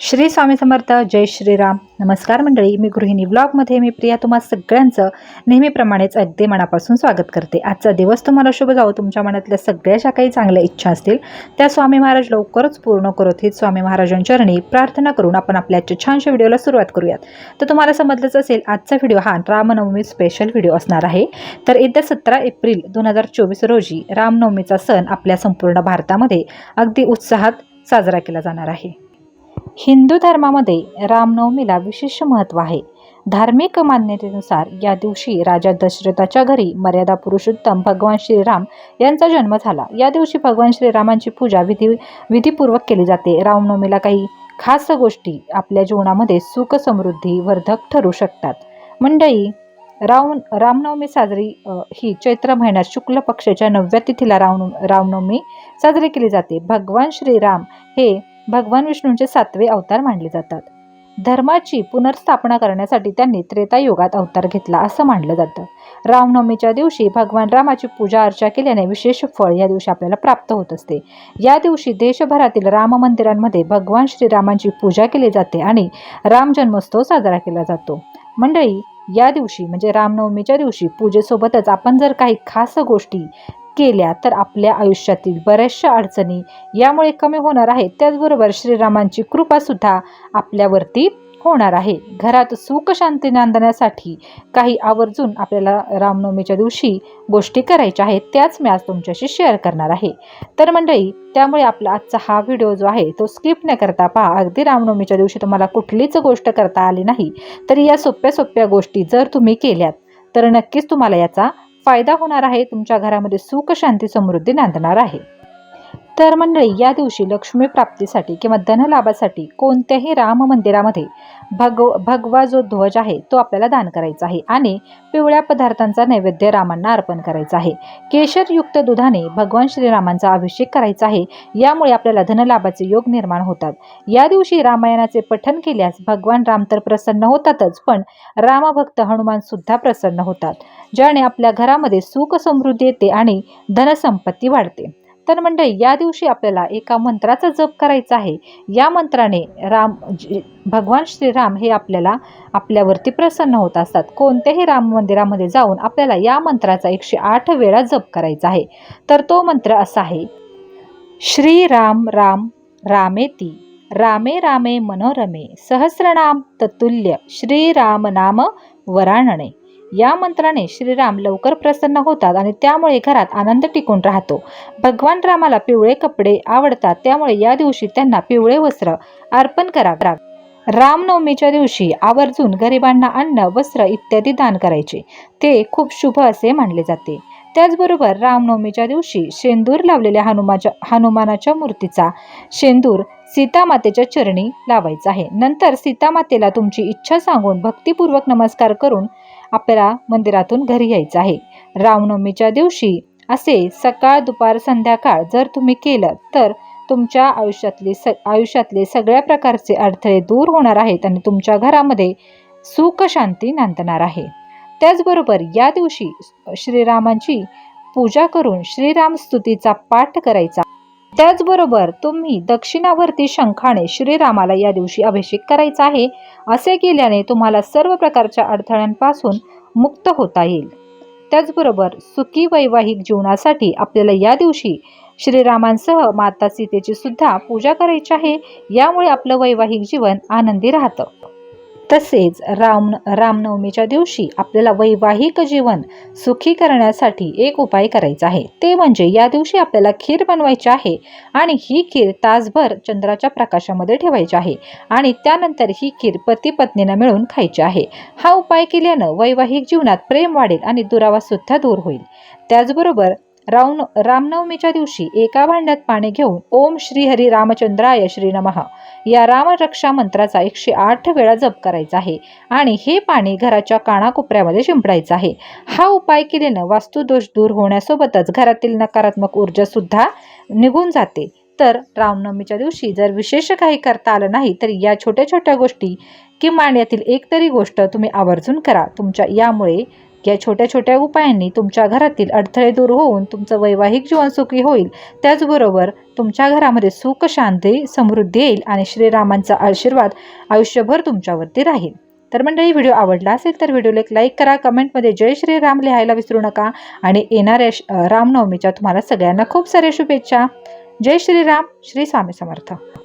श्री स्वामी समर्थ जय श्रीराम. नमस्कार मंडळी मी गृहिणी ब्लॉगमध्ये मी प्रिया. तुम्हा सगळ्यांचं नेहमीप्रमाणेच अगदी मनापासून स्वागत करते. आजचा दिवस तुम्हाला शुभ जावो. तुमच्या मनातल्या सगळ्या ज्या काही चांगल्या इच्छा असतील त्या स्वामी महाराज लवकरच पूर्ण करत. हीच स्वामी महाराजांचरणी प्रार्थना करून आपण आपल्या आजच्या छानशा व्हिडिओला सुरुवात करूयात. तर तुम्हाला समजलंच असेल आजचा व्हिडिओ हा रामनवमी स्पेशल व्हिडिओ असणार आहे. तर येत्या सतरा एप्रिल दोन हजार चोवीस रोजी रामनवमीचा सण आपल्या संपूर्ण भारतामध्ये अगदी उत्साहात साजरा केला जाणार आहे. हिंदू धर्मामध्ये रामनवमीला विशेष महत्त्व आहे. धार्मिक मान्यतेनुसार या दिवशी राजा दशरथाच्या घरी मर्यादा पुरुषोत्तम भगवान श्रीराम यांचा जन्म झाला. या दिवशी भगवान श्रीरामांची पूजा विधी विधीपूर्वक केली जाते. रामनवमीला काही खास गोष्टी आपल्या जीवनामध्ये सुख समृद्धी वर्धक ठरू शकतात. मंडळी राम रामनवमी साजरी ही चैत्र महिन्यात शुक्ल पक्षाच्या नवव्या तिथीला राम रामनवमी साजरी केली जाते. भगवान श्रीराम हे भगवान विष्णूंचे सातवे अवतार मानले जातात. धर्माची पुनर्स्थापना करण्यासाठी त्यांनी त्रेतायुगात अवतार घेतला असं मानलं जातं. रामनवमीच्या दिवशी भगवान रामाची पूजा अर्चा केल्याने विशेष फळ या दिवशी आपल्याला प्राप्त होत असते. या दिवशी देशभरातील राम मंदिरांमध्ये भगवान श्रीरामांची पूजा केली जाते आणि राम जन्मोत्सव साजरा केला जातो. मंडळी या दिवशी म्हणजे रामनवमीच्या दिवशी पूजेसोबतच आपण जर काही खास गोष्टी केल्या तर आपल्या आयुष्यातील बऱ्याचशा अडचणी यामुळे कमी होणार आहेत. त्याचबरोबर श्रीरामांची कृपासुद्धा आपल्यावरती होणार आहे. घरात सुख शांती नांदण्यासाठी काही आवर्जून आपल्याला रामनवमीच्या दिवशी गोष्टी करायच्या आहेत त्याच मी आज तुमच्याशी शेअर करणार आहे. तर मंडळी त्यामुळे आपला आजचा हा व्हिडिओ जो आहे तो स्किप न करता पहा. अगदी रामनवमीच्या दिवशी तुम्हाला कुठलीच गोष्ट करता आली नाही. तरी या सोप्या सोप्या गोष्टी जर तुम्ही केल्यात तर नक्कीच तुम्हाला याचा फायदा होणार आहे. तुमच्या घरामध्ये सुख शांती समृद्धी नांदणार आहे. तर मंडळी या दिवशी लक्ष्मी प्राप्तीसाठी किंवा धनलाभासाठी कोणत्याही राम मंदिरामध्ये भगव भगवा जो ध्वज आहे तो आपल्याला दान करायचा आहे आणि पिवळ्या पदार्थांचा नैवेद्य रामांना अर्पण करायचा आहे. केशरयुक्त दुधाने भगवान श्रीरामांचा अभिषेक करायचा आहे यामुळे आपल्याला धनलाभाचे योग निर्माण होतात. या दिवशी रामायणाचे पठन केल्यास भगवान राम तर प्रसन्न होतातच पण रामभक्त हनुमान सुद्धा प्रसन्न होतात ज्याने आपल्या घरामध्ये सुख समृद्धी येते आणि धनसंपत्ती वाढते. तर मंडळी या दिवशी आपल्याला एका मंत्राचा जप करायचा आहे. या मंत्राने राम जे- भगवान श्रीराम हे आपल्याला आपल्यावरती प्रसन्न होत असतात. कोणत्याही राम मंदिरामध्ये जाऊन आपल्याला या मंत्राचा एकशे आठ वेळा जप करायचा आहे. तर तो मंत्र असा आहे श्री राम राम रामेती रामे रामे मनोरमे सहस्रनाम ततुल्य श्रीराम नाम वराणणे या मंत्राने श्रीराम लवकर प्रसन्न होतात आणि त्यामुळे घरात आनंद टिकून राहतो. भगवान रामाला पिवळे कपडे आवडतात त्यामुळे या दिवशी त्यांना पिवळे वस्त्र अर्पण करा रामनवमीच्या दिवशी आवर्जून गरिबांना अन्न वस्त्र इत्यादी दान करायचे. ते खूप शुभ असे मानले जाते. त्याचबरोबर रामनवमीच्या दिवशी शेंदूर लावलेल्या हनुमाच्या हनुमानाच्या मूर्तीचा शेंदूर सीतामातेच्या चरणी लावायचा आहे. नंतर सीतामातेला तुमची इच्छा सांगून भक्तिपूर्वक नमस्कार करून आपल्याला मंदिरातून घरी यायचं आहे. रामनवमीच्या दिवशी असे सकाळ दुपार संध्याकाळ जर तुम्ही केलं तर तुमच्या आयुष्यातले स आयुष्यातले सगळ्या प्रकारचे अडथळे दूर होणार आहेत आणि तुमच्या घरामध्ये सुख शांती नांदणार आहे. त्याचबरोबर या दिवशी श्रीरामांची पूजा करून श्रीराम स्तुतीचा पाठ करायचा. त्याचबरोबर तुम्ही दक्षिणावर्ती शंखाने श्रीरामाला या दिवशी अभिषेक करायचा आहे असे केल्याने तुम्हाला सर्व प्रकारच्या अडथळ्यांपासून मुक्त होता येईल. त्याचबरोबर सुखी वैवाहिक जीवनासाठी आपल्याला या दिवशी श्रीरामांसह माता सीतेची सुद्धा पूजा करायची आहे यामुळे आपलं वैवाहिक जीवन आनंदी राहतं. तसेच राम रामनवमीच्या दिवशी आपल्याला वैवाहिक जीवन सुखी करण्यासाठी एक उपाय करायचा आहे. ते म्हणजे या दिवशी आपल्याला खीर बनवायची आहे आणि ही खीर तासभर चंद्राच्या प्रकाशामध्ये ठेवायची आहे आणि त्यानंतर ही खीर पती पत्नीनं मिळून खायची आहे. हा उपाय केल्यानं वैवाहिक जीवनात प्रेम वाढेल आणि दुरावासुद्धा दूर होईल. त्याचबरोबर राम रामनवमीच्या दिवशी एका भांड्यात पाणी घेऊन ओम श्री हरी रामचंद्राय श्री नमः या रामरक्षा मंत्राचा एकशे आठ वेळा जप करायचा आहे आणि हे पाणी घराच्या कानाकोपऱ्यामध्ये शिंपडायचं आहे. हा उपाय केल्यानं वास्तुदोष दूर होण्यासोबतच घरातील नकारात्मक ऊर्जा सुद्धा निघून जाते. तर रामनवमीच्या दिवशी जर विशेष काही करता आलं नाही तर या छोट्या छोट्या गोष्टी किमान यातील एक तरी गोष्ट तुम्ही आवर्जून करा. तुमच्या यामुळे या छोट्या छोट्या उपायांनी तुमच्या घरातील अडथळे दूर होऊन तुमचं वैवाहिक जीवन सुखी होईल. त्याचबरोबर तुमच्या घरामध्ये सुख शांती समृद्धी येईल आणि श्रीरामांचा आशीर्वाद आयुष्यभर तुमच्यावरती राहील. तर मंडळी व्हिडिओ आवडला असेल तर व्हिडिओला एक लाईक करा कमेंटमध्ये जय श्रीराम लिहायला विसरू नका आणि येणाऱ्या श- रामनवमीच्या तुम्हाला सगळ्यांना खूप साऱ्या शुभेच्छा. जय श्रीराम श्री स्वामी समर्थ.